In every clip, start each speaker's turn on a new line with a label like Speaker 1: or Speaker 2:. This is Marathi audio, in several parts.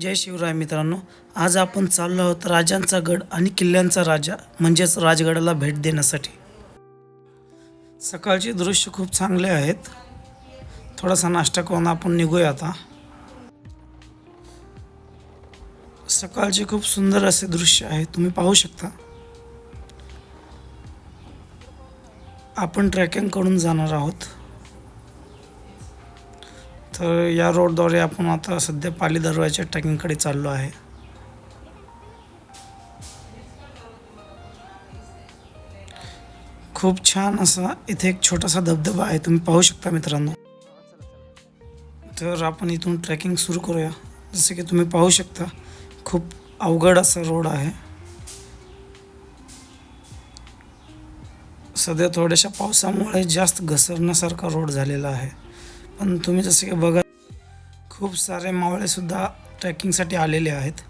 Speaker 1: जय शिवराय मित्रांनो. आज आपण चाललो आहोत राजांचा गड आणि किल्ल्यांचा राजा म्हणजेच राजगडाला भेट देण्यासाठी. सकाळचे दृश्य खूप चांगले आहेत. थोडासा नाश्ता करून आपण निघूया आता. सकाळचे खूप सुंदर असे दृश्य आहे. तुम्ही पाहू शकता. आपण ट्रॅकिंग करून जाणार आहोत. तर या रोडद्वारे आपण आता सध्या पाली दरवाजाच्या ट्रॅकिंगकडे चाललो आहे. खूप छान असा इथे एक छोटासा धबधबा आहे. तुम्ही पाहू शकता मित्रांनो. तर आपण इथून ट्रॅकिंग सुरू करूया. जसे की तुम्ही पाहू शकता खूप अवघड असा रोड आहे. सध्या थोड्याशा पावसामुळे जास्त घसरण्यासारखा रोड झालेला आहे. पण तुम्ही जसे की बघा खूप सारे मावळेसुद्धा ट्रॅकिंगसाठी आलेले आहेत.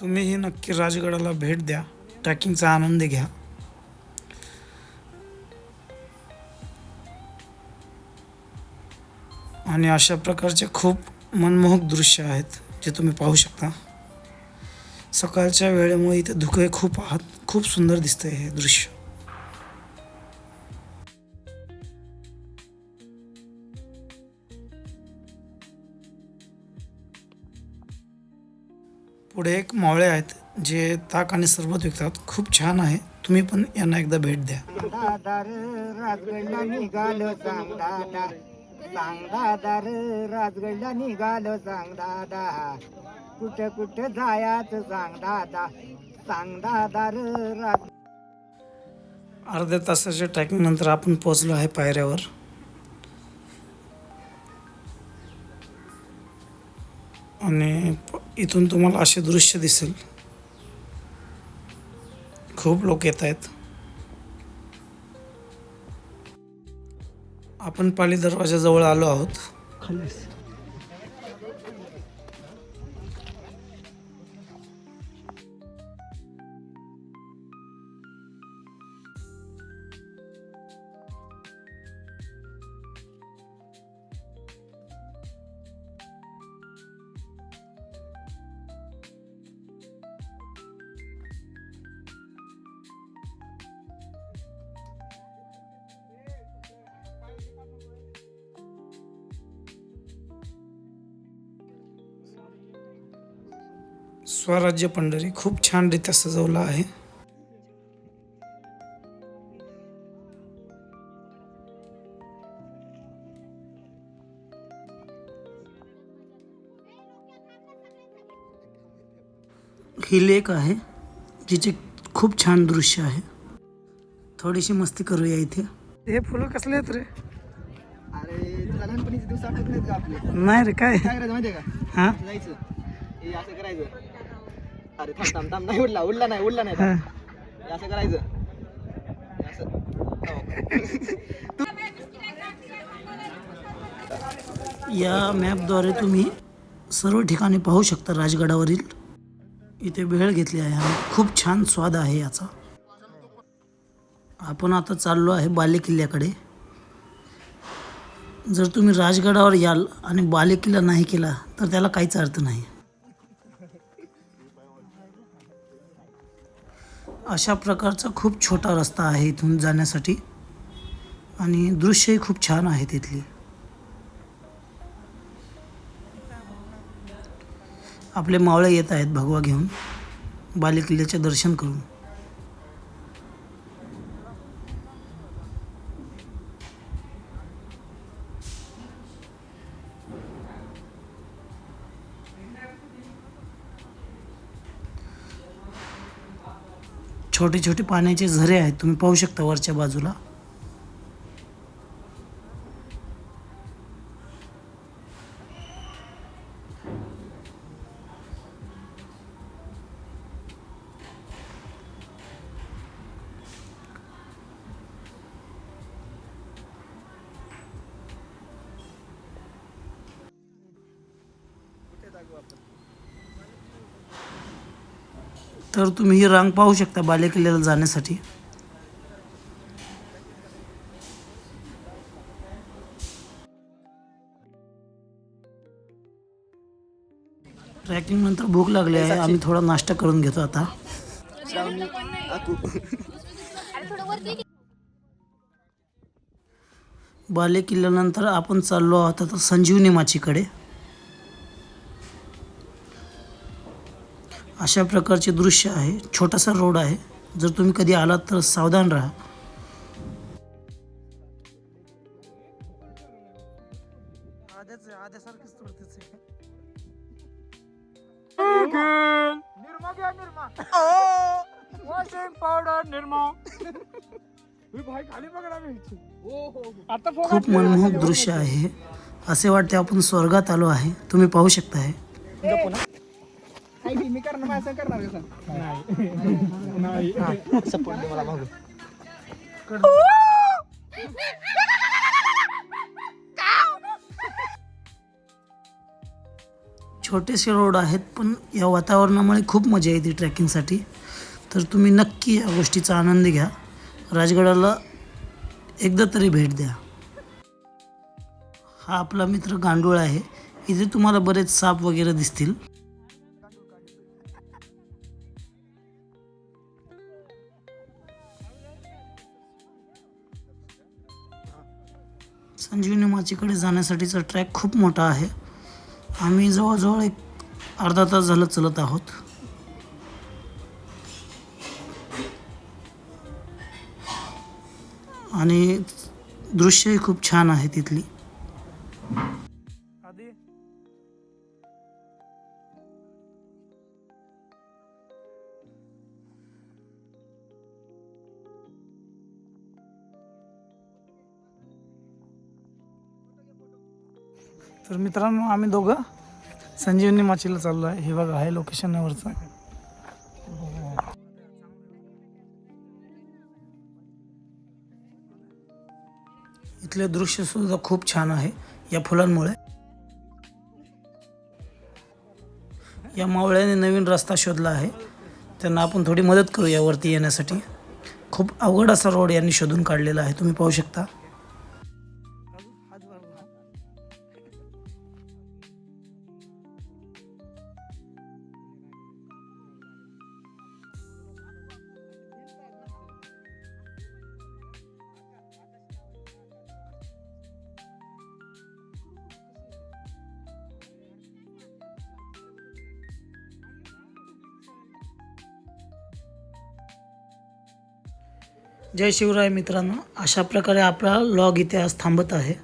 Speaker 1: तुम्हीही नक्की राजगडाला भेट द्या. ट्रॅकिंगचा आनंद घ्या. आणि अशा प्रकारचे खूप मनमोहक दृश्य आहेत जे तुम्ही पाहू शकता. सकाळच्या वेळेमुळे इथे धुके खूप आहात. खूप सुंदर दिसतंय हे दृश्य. पुढे एक मावळे आहेत जे ताक आणि सरबत विकतात. खूप छान आहे. तुम्ही पण यांना एकदा भेट द्या.
Speaker 2: सांग दादा सांग राजगडला निघालो सांग दादा. कुठं कुठं जायाच सांग दादा. सांग दादार राज
Speaker 1: अर्ध्या तासाच्या ट्रॅकिंग नंतर आपण पोहोचलो आहे पायऱ्यावर. आणि प- इथून तुम्हाला असे दृश्य दिसेल. खूप लोक येत आहेत. आपण पाली दरवाजाजवळ आलो आहोत. स्वराज्य पंढरी खूप छानरित्या सजवलं आहे. ही लेक आहे जिचे खूप छान दृश्य आहे. थोडीशी मस्ती करूया इथे. हे फुलं कसले आहेत रे?
Speaker 2: अरे तुला लहानपणीचे दिवस आठवत नाहीत का आपले?
Speaker 1: नाही रे काय?
Speaker 2: काय करायचं माहितीये का?
Speaker 1: हा?
Speaker 2: जायचं. हे असं करायचं. अरे थांब थांब थांब. नाही उडला उडला नाही उडला नाही. असं करायचं. हे
Speaker 1: या मॅपद्वारे तुम्ही सर्व ठिकाणे पाहू शकता राजगडावरील. इथे वेळ घेतली आहे. आणि खूप छान स्वाद आहे याचा. आपण आता चाललो आहे बाले किल्ल्याकडे. जर तुम्ही राजगडावर याल आणि बाले किल्ला नाही केला तर त्याला काहीच अर्थ नाही. अशा प्रकारचा खूप छोटा रस्ता आहे इथून जाण्यासाठी. आणि दृश्यही खूप छान आहे तिथली. आपले मावळे येत आहेत भगवा घेऊन. बालेकिल्ल्याचे दर्शन करून. छोटे छोटे पाण्याचे झरे आहेत. तुम्ही पाहू शकता वरच्या बाजूला. तर तुम्ही ही रांग पाहू शकता बालेकिल्ल्याला जाण्यासाठी. ट्रॅकिंग नंतर भूक लागली आहे. आम्ही थोडा नाश्ता करून घेतो आता.
Speaker 2: श्रावणी
Speaker 1: बाले किल्ल्यानंतर आपण चाललो आहोत आता संजीवनी माचीकडे. अशा प्रकारचे दृश्य आहे. छोटासा रोड आहे. जर तुम्ही कधी आलात तर सावधान राहा. खूप मनमोहक दृश्य आहे. असे वाटते आपण स्वर्गात आलो आहे. तुम्ही पाहू शकता आहे
Speaker 2: की मी करणार माझं करणार का सपोर्ट दे मला मागून
Speaker 1: छोटेसे रोड आहेत पण या वातावरणामुळे खूप मजा येते ट्रॅकिंगसाठी. तर तुम्ही नक्की या गोष्टीचा आनंद घ्या. राजगडाला एकदा तरी भेट द्या. हा आपला मित्र गांडूळ आहे. इथे तुम्हाला बरेच साप वगैरे दिसतील. संजीवनी माचीकडे जाण्यासाठीचा ट्रॅक खूप मोठा आहे. आम्ही जवळजवळ एक अर्धा तास झालं चलत आहोत. आणि दृश्यही खूप छान आहे तिथली. तर मित्रांनो आम्ही दोघं संजीवनी माचीला चाललो आहे. हे बघा आहे लोकेशनवरचं इथले दृश्य सुद्धा खूप छान आहे या फुलांमुळे. या मावळ्याने नवीन रस्ता शोधला आहे. त्यांना आपण थोडी मदत करू यावरती येण्यासाठी. खूप अवघड असा रोड यांनी शोधून काढलेला आहे. तुम्ही पाहू शकता. जय शिवराय मित्रांनो अशा प्रकारे आपला लॉग इथे आज थांबत आहे.